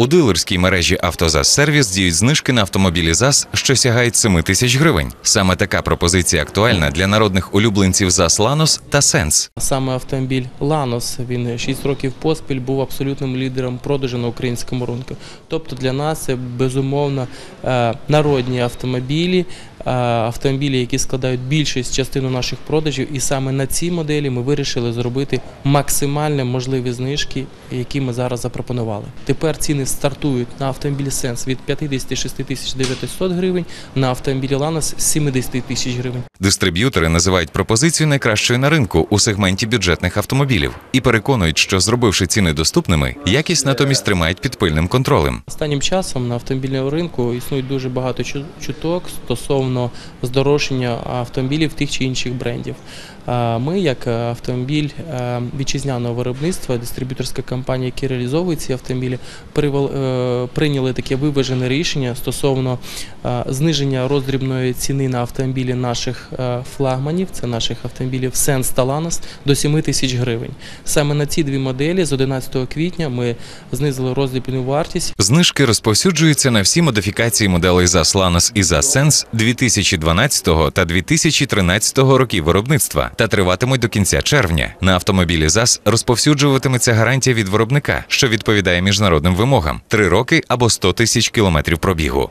У дилерській мережі «Автозас Сервіс» діють знижки на автомобілі ЗАЗ, що сягають 7 тисяч гривень. Саме така пропозиція актуальна для народних улюбленців ЗАЗ Ланос та Сенс. Саме автомобіль Ланос він 6 років поспіль був абсолютним лідером продажу на українському ринку. Тобто для нас це безумовно е, народні автомобілі, автомобілі, які складають більшість частину наших продажів. І саме на цій моделі ми вирішили зробити максимально можливі знижки, які ми зараз запропонували. Тепер ціни стартують на автомобілі Сенс від 56 тисяч 900 гривень, на автомобілі Ланос 70 тисяч гривень. Дистриб'ютори називають пропозицію найкращою на ринку у сегменті бюджетних автомобілів і переконують, що зробивши ціни доступними, якість натомість тримають під пильним контролем. Останнім часом на автомобільному ринку існує дуже багато чу- чуток стосовно здорожчання автомобілів тих чи інших брендів. Ми, як автомобіль е, вітчизняного виробництва, дистриб'юторська компанія, які реалізовують ці автомобілі, е, прийняли таке виважене рішення стосовно е, зниження роздрібної ціни на автомобілі наших флагманів, це наших автомобілів Sense та до 7 тисяч гривень. Саме на ці дві моделі з 11 квітня ми знизили роздрібну вартість Знижки розповсюджуються на всі модифікації моделей ЗАЗ Lanos і ЗАЗ Sense 2012 та 2013 років виробництва та триватимуть до кінця червня. На автомобілі ЗАЗ розповсюджуватиметься гарантія від виробника, що відповідає міжнародним вимогам: 3 роки або 100 тисяч кілометрів пробігу.